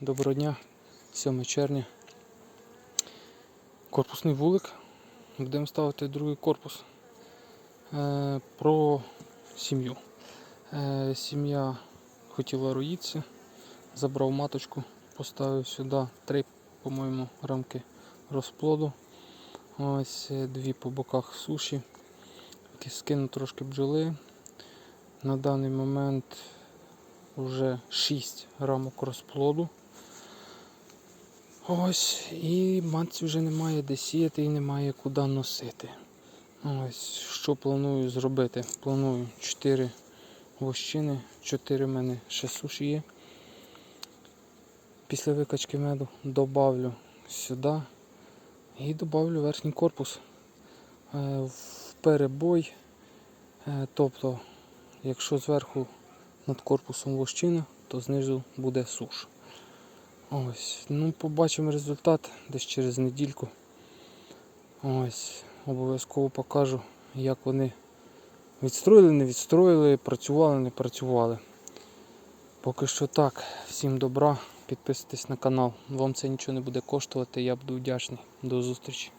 Доброго дня, 7 червня. Корпусний вулик. Будемо ставити другий корпус. Е, про сім'ю. Е, сім'я хотіла роїтися, забрав маточку, поставив сюди три, по-моєму, рамки розплоду. Ось е, дві по боках суші. Скину трошки бджоли. На даний момент вже 6 рамок розплоду. Ось, і матці вже немає де сіяти і немає куди носити. Ось, що планую зробити? Планую 4 вощини, 4 в мене ще суші є. Після викачки меду добавлю сюди і добавлю верхній корпус е, в перебой. Е, Тобто, якщо зверху над корпусом вощина, то знизу буде суш. Ось, ну побачимо результат десь через недільку. Ось, обов'язково покажу, як вони відстроїли, не відстроїли, працювали, не працювали. Поки що так. Всім добра, підписуйтесь на канал. Вам це нічого не буде коштувати, я буду вдячний. До зустрічі.